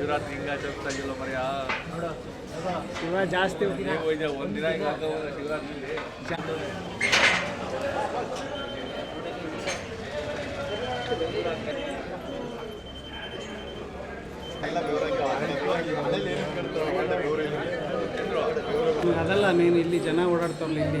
ಶಿವರಾತ್ರಿ ಹಿಂಗ ಆಗಿಲ್ಲ ಮರ್ಯ ಶಿವ ಜಾಸ್ತಿ ಒಂದಿನ ಹಿಂಗ ಶಿವರಾತ್ರಿ ಅದಲ್ಲ ಮೇನ್ ಇಲ್ಲಿ ಜನ ಓಡಾಡ್ತಾರಲ್ಲ ಇಲ್ಲಿ.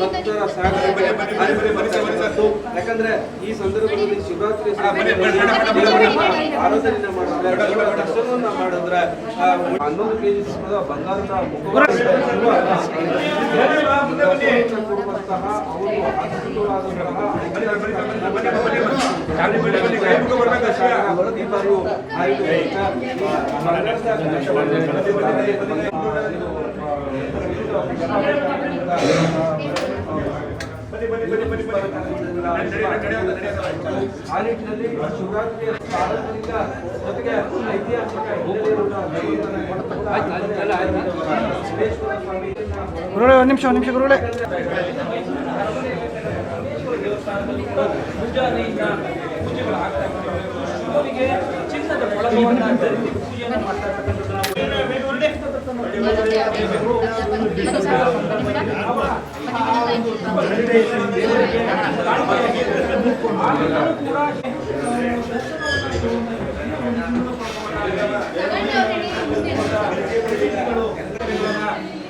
ಭಕ್ತರ ಸಾಗರ ಯಾಕಂದ್ರೆ ಈ ಸಂದರ್ಭದಲ್ಲಿ ಶಿವರಾತ್ರಿ ಆರಾಧನೆ ಮಾಡಿದ್ರೆ ದರ್ಶನವನ್ನ ಮಾಡಿದ್ರೆ ಹನ್ನೊಂದು ಕೆ ಕೆಜಿ ಬಂಗಾರದ ಕೊಡುವಂತಹ ಅವರು ಹೊರದಿಬ್ಬರು ಆ ಶಿವರಾತ್ರಿಯ ಪಾರಂಪರಿಕ ಜೊತೆಗೆ ಐತಿಹಾಸಿಕ ಗುರುಳೆ ಒಂದು ನಿಮಿಷ ಒಂದು ನಿಮಿಷ ಗುರುಳೆ ಮುಂಜಾನೆಯಿಂದ ಇರ್ತವೆ ಶಿವನಿಗೆ ಚಿನ್ನದ ಪೂಜೆಯನ್ನು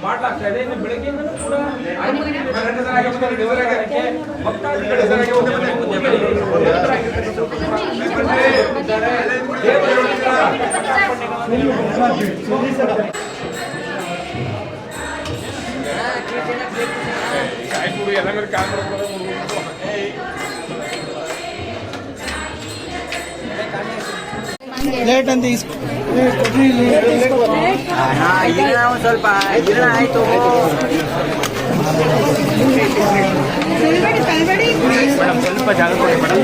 ಮಾಡ್ಲಾಗ್ತಾ ಇದೆ ಇನ್ನು ಬೆಳಗ್ಗೆಯಿಂದಲೂ ಲೇಟ್ ಅಂತ ಇಸ್ ಕೊಡ್ರಿ ಇಲ್ಲಿ ಈಗ ಒಂದು ಸ್ವಲ್ಪ ಗಿಡ ಆಯ್ತು ಸ್ವಲ್ಪ ಜಾಗ ಕೊಡಿ ಮೇಡಮ್